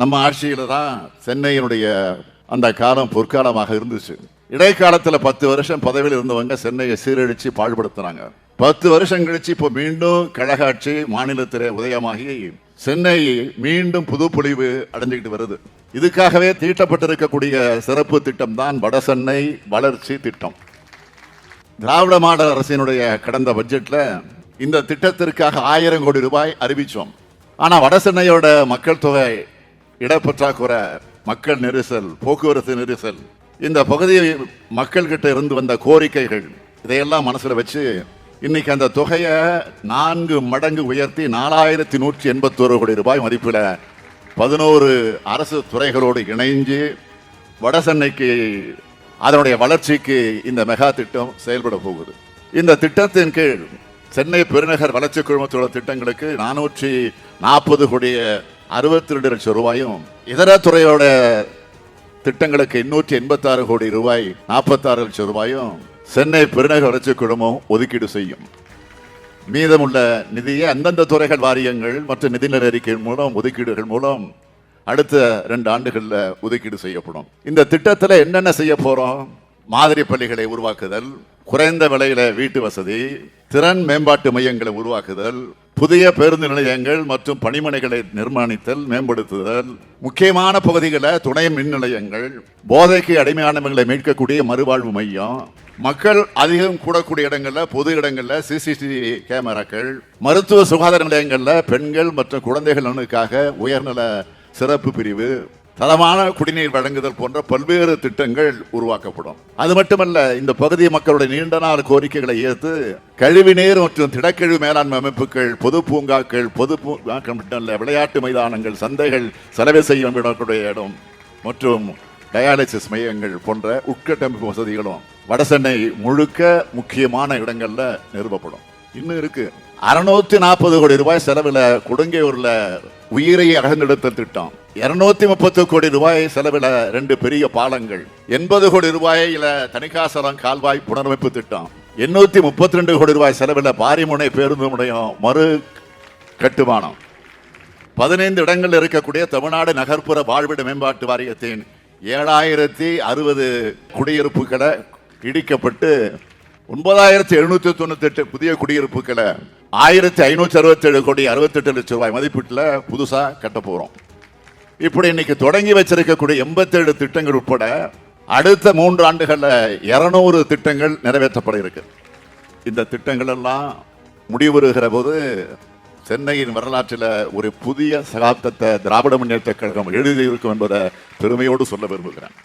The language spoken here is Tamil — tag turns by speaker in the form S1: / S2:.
S1: நம்ம ஆட்சியில தான் சென்னையினுடைய அந்த காலம் பொற்காலமாக இருந்துச்சு. இடைக்காலத்துல பத்து வருஷம் பதவியில் இருந்தவங்க சென்னையை சீரழித்து பாழ்படுத்தினாங்க பத்து வருஷம் கழிச்சு இப்போ மீண்டும் கழகாட்சி மாநிலத்தில் உதயமாகி சென்னை மீண்டும் புதுப்பொழிவு அடைஞ்சுக்கிட்டு வருது. இதுக்காகவே தீட்டப்பட்டிருக்கக்கூடிய சிறப்பு திட்டம் தான் வடசென்னை வளர்ச்சி திட்டம். திராவிட மாடல் அரசினுடைய கடந்த பட்ஜெட்ல இந்த திட்டத்திற்காக ஆயிரம் கோடி ரூபாய் அறிவித்தோம் ஆனால் வட வடசென்னையோட மக்கள் தொகை இடப்பற்றாக்குறை மக்கள் நெரிசல் போக்குவரத்து நெரிசல் இந்த பகுதி மக்கள்கிட்ட இருந்து வந்த கோரிக்கைகள் இதையெல்லாம் மனசில் வச்சு இன்னைக்கு அந்த தொகையை நான்கு மடங்கு உயர்த்தி நாலாயிரத்தி நூற்றி எண்பத்தோரு கோடி ரூபாய் மதிப்பில் பதினோரு அரசு துறைகளோடு இணைஞ்சு வடசென்னைக்கு அதனுடைய வளர்ச்சிக்கு இந்த மெகா திட்டம் செயல்பட போகுது. இந்த திட்டத்தின் கீழ் சென்னை பெருநகர் வளர்ச்சி குழுமத்தோட திட்டங்களுக்கு நானூற்றி நாற்பது கோடிய அறுபத்தி ரெண்டு லட்சம் ரூபாயும் இதர துறையோட திட்டங்களுக்கு எண்ணூற்றி எண்பத்தாறு கோடி ரூபாய் நாற்பத்தாறு லட்சம் ரூபாயும் சென்னை பெருநகர் வளர்ச்சி குழுமம் ஒதுக்கீடு செய்யும். மீதமுள்ள நிதியை அந்தந்த துறைகள் வாரியங்கள் மற்றும் நிதிநிலை அறிக்கை மூலம் ஒதுக்கீடுகள் மூலம் அடுத்த ரெண்டு ஆண்டுகளில் ஒதுக்கீடு செய்யப்படும். இந்த திட்டத்தில் என்னென்ன செய்ய போகிறோம் மாதிரி பள்ளிகளை உருவாக்குதல் குறைந்த விலையில வீட்டு வசதி திறன் மேம்பாட்டு மையங்களை உருவாக்குதல் புதிய பேருந்து நிலையங்கள் மற்றும் பணிமனைகளை நிர்மாணித்தல் மேம்படுத்துதல் முக்கியமான பகுதிகளில் துணை மின் நிலையங்கள் போதைக்கு அடிமையானவர்களை மீட்கக்கூடிய மறுவாழ்வு மையம் மக்கள் அதிகம் கூடக்கூடிய இடங்களில் பொது இடங்களில் சிசிடிவி கேமராக்கள் மருத்துவ சுகாதார நிலையங்களில் பெண்கள் மற்றும் குழந்தைகள் நலனுக்காக உயர்நல சிறப்பு பிரிவு தரமான குடிநீர் வழங்குதல் போன்ற பல்வேறு திட்டங்கள் உருவாக்கப்படும். அது மட்டுமல்ல இந்த பகுதி மக்களுடைய நீண்ட நாள் கோரிக்கைகளை ஏற்று கழிவுநீர் மற்றும் திடக்கழிவு மேலாண்மை அமைப்புகள் பொது பூங்காக்கள் பொது பூங்காக்கள் விளையாட்டு மைதானங்கள் சந்தைகள் செலவு செய்யும் விடக்கூடிய இடம் மற்றும் டயாலிசிஸ் மையங்கள் போன்ற உட்கட்டமைப்பு வசதிகளும் வடசென்னை முழுக்க முக்கியமான இடங்களில் நிறுவப்படும். இன்னும் இருக்கு. அறுநூத்தி நாற்பது கோடி ரூபாய் செலவில் கொடுங்கையூர்ல உயிரை அகழ்ந்தெடுத்த திட்டம். இருநூத்தி முப்பத்து கோடி ரூபாய் செலவில் ரெண்டு பெரிய பாலங்கள். எண்பது கோடி ரூபாயில தணிகாசலம் கால்வாய் புனரமைப்பு திட்டம். எண்ணூத்தி முப்பத்தி ரெண்டு கோடி ரூபாய் செலவில் பாரிமுனை பேருந்து முனையம் மறு கட்டுமானம். பதினைந்து இடங்களில் இருக்கக்கூடிய தமிழ்நாடு நகர்ப்புற வாழ்விட மேம்பாட்டு வாரியத்தின் ஏழாயிரத்தி அறுபது குடியிருப்புகளை இடிக்கப்பட்டு ஒன்பதாயிரத்தி எழுநூத்தி தொண்ணூத்தி எட்டு புதிய குடியிருப்புகளை ஆயிரத்தி ஐநூத்தி அறுபத்தி ஏழு கோடி அறுபத்தெட்டு லட்சம் ரூபாய் மதிப்பீட்டில் புதுசா கட்ட போறோம். இப்படி இன்னைக்கு தொடங்கி வச்சிருக்கக்கூடிய எண்பத்தேழு திட்டங்கள் உட்பட அடுத்த மூன்று ஆண்டுகளில் இருநூறு திட்டங்கள் நிறைவேற்றப்பட இருக்கு. இந்த திட்டங்கள் எல்லாம் முடிவுறுகிற போது சென்னையின் வரலாற்றில் ஒரு புதிய சகாப்தத்தை திராவிட முன்னேற்ற கழகம் எழுதியிருக்கும் என்பதை பெருமையோடு சொல்ல விரும்புகிறேன்.